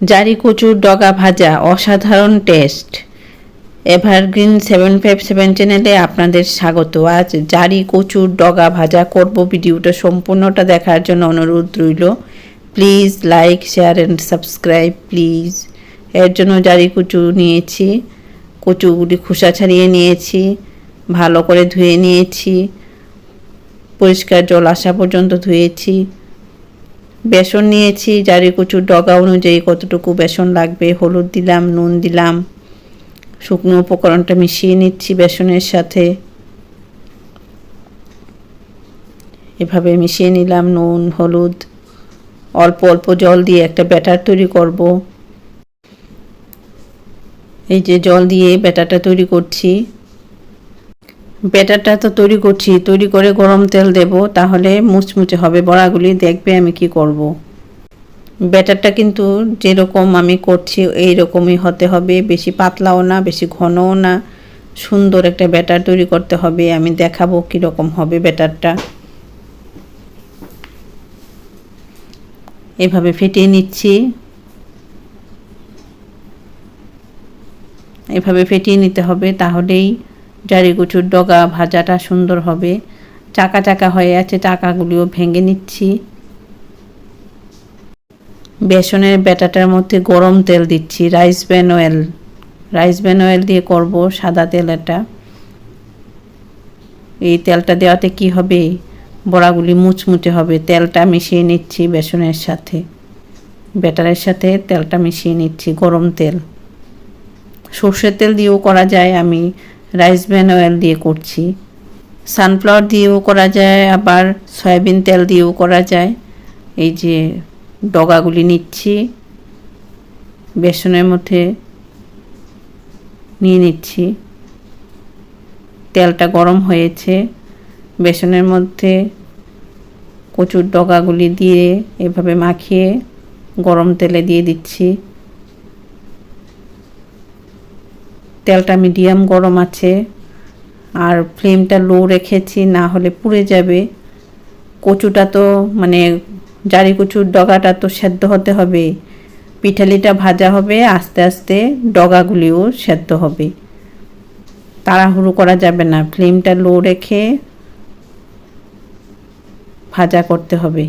জারি কচুর ডগা ভাজা অসাধারণ taste. Evergreen seven five seven চ্যানেলে আপনাদের স্বাগত। আজ জারি কচুর ডগা ভাজা করব ভিডিওটা সম্পূর্ণটা দেখার জন্য অনুরোধ রইল। Please like, share and subscribe please. এর জন্য জারি কচু নিয়েছি, কচুগুলি খোসা ছাড়িয়ে নিয়েছি, ভালো করে ধুয়ে নিয়েছি, পরিষ্কার জল আসা পর্যন্ত ধুয়েছি। বেসন নিয়েছি জারি কচুর ডগা অনুযায়ী কতটুকু বেসন লাগবে, হলুদ দিলাম, নুন দিলাম, শুকনো উপকরণটা মিশিয়ে নিচ্ছি বেসনের সাথে। এভাবে মিশিয়ে নিলাম, নুন, হলুদ, অল্প অল্প জল দিয়ে একটা ব্যাটার তৈরি করব। এই যে জল দিয়ে ব্যাটারটা তৈরি করছি। ব্যাটারটা তো তৈরি করছি, তৈরি করে গরম তেল দেব, তাহলে মুচমুচে হবে, বড়াগুলি দেখবে আমি কি করব। ব্যাটারটা কিন্তু যেরকম আমি করছি এই রকমই হতে হবে, বেশি পাতলাও না, বেশি ঘনও না, সুন্দর একটা ব্যাটার তৈরি করতে হবে, আমি দেখাবো কীরকম হবে ব্যাটারটা এভাবে ফেটিয়ে নিচ্ছি এভাবে ফেটিয়ে নিতে হবে, তাহলেই জারি কুচুর ডগা ভাজাটা সুন্দর হবে। চাকা চাকা হয়ে আছে, চাকাগুলিও ভেঙে নিচ্ছি। বেসনের ব্যাটাটার মধ্যে গরম তেল দিচ্ছি, rice bran oil. Rice bran oil দিয়ে করব সাদা তেল এটা এই তেলটা দেওয়াতে কি হবে? বড়াগুলি মুচমুচে হবে। তেলটা মিশিয়ে নিচ্ছি বেসনের সাথে। ব্যাটারের সাথে তেলটা মিশিয়ে নিচ্ছি, গরম তেল। সর্ষের তেল দিয়েও করা যায়, আমি রাইস ব্যান অয়েল দিয়ে করছি। সানফ্লাওয়ার দিয়েও করা যায়, আবার সয়াবিন তেল দিয়েও করা যায়। এই যে ডগাগুলি নিচ্ছি, বেসনের মধ্যে নিয়ে নিচ্ছি। তেলটা গরম হয়েছে, বেসনের মধ্যে কচুর ডগাগুলি দিয়ে এভাবে মাখিয়ে গরম তেলে দিয়ে দিচ্ছি। তেলটা মিডিয়াম গরম আছে। আর ফ্লেমটা লো রেখেছি, না হলে পুড়ে যাবে। কচুটা তো মানে জারি কচুর ডগাটা তো সেদ্ধ হতে হবে। পিঠালিটা ভাজা হবে, আস্তে আস্তে ডগাগুলিও সেদ্ধ হবে। তাড়াহুড়ো করা যাবে না, ফ্লেমটা লো রেখে ভাজা করতে হবে।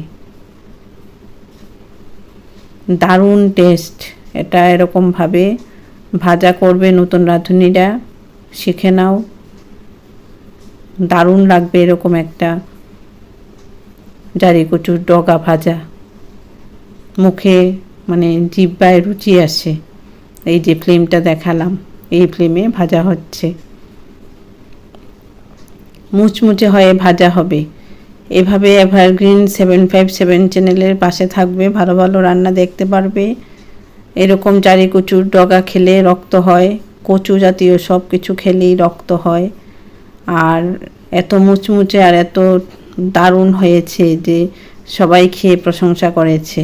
দারুণ টেস্ট, এটা এরকমভাবে ভাজা করবে নতুন রাঁধুনিরা, শিখে নাও। দারুণ লাগবে এরকম একটা জারি কচুর ডগা ভাজা। মুখে মানে জিব্বায় রুচি আসে। এই যে ফ্লেমটা দেখালাম, এই ফ্লেমে ভাজা হচ্ছে। মুচমুচে হয়ে ভাজা হবে। এভাবে এভারগ্রিন সেভেন ফাইভ সেভেন চ্যানেলের পাশে থাকবে, ভালো ভালো রান্না দেখতে পারবে। এরকম জারি কচুর ডগা খেলে রক্ত হয়, কচু জাতীয় সব কিছু খেলেই রক্ত হয়। আর এত মুচমুচে আর এত দারুণ হয়েছে যে সবাই খেয়ে প্রশংসা করেছে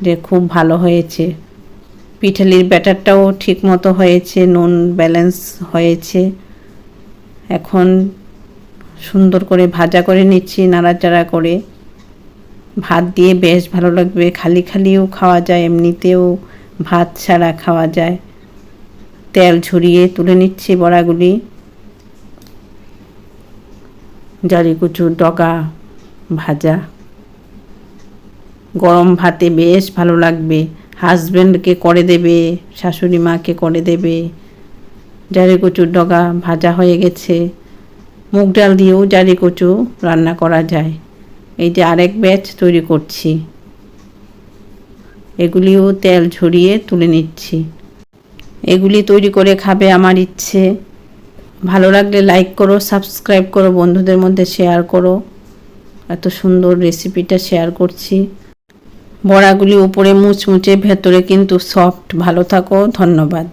যে খুব ভালো হয়েছে। পিঠালির ব্যাটারটাও ঠিক মতো হয়েছে, নুন ব্যালেন্স হয়েছে। এখন সুন্দর করে ভাজা করে নিচ্ছি, নাড়াচাড়া করে। ভাত দিয়ে বেশ ভালো লাগবে। খালি খালিও খাওয়া যায়, এমনিতেও ভাত ছাড়া খাওয়া যায়। তেল ঝরিয়ে তুলে নিচ্ছি বড়াগুলি। জারি কুচুর ডগা ভাজা। গরম ভাতে বেশ ভালো লাগবে। হাজব্যান্ডকে করে দেবে, শাশুড়ি মাকে করে দেবে। জারি কচুর ডগা ভাজা হয়ে গেছে। মুগ ডাল দিয়েও জারি কচু রান্না করা যায়। এই যে আরেক ব্যাচ তৈরি করছি। এগুলিও তেল ঝরিয়ে তুলে নিচ্ছি। এগুলি তৈরি করে খাবে আমার ইচ্ছে। ভালো লাগলে লাইক করো সাবস্ক্রাইব করো, বন্ধুদের মধ্যে শেয়ার করো। এত সুন্দর রেসিপিটা শেয়ার করছি। বড়াগুলি উপরে মুচমুচে, ভেতরে কিন্তু সফট ভালো থাকো, ধন্যবাদ।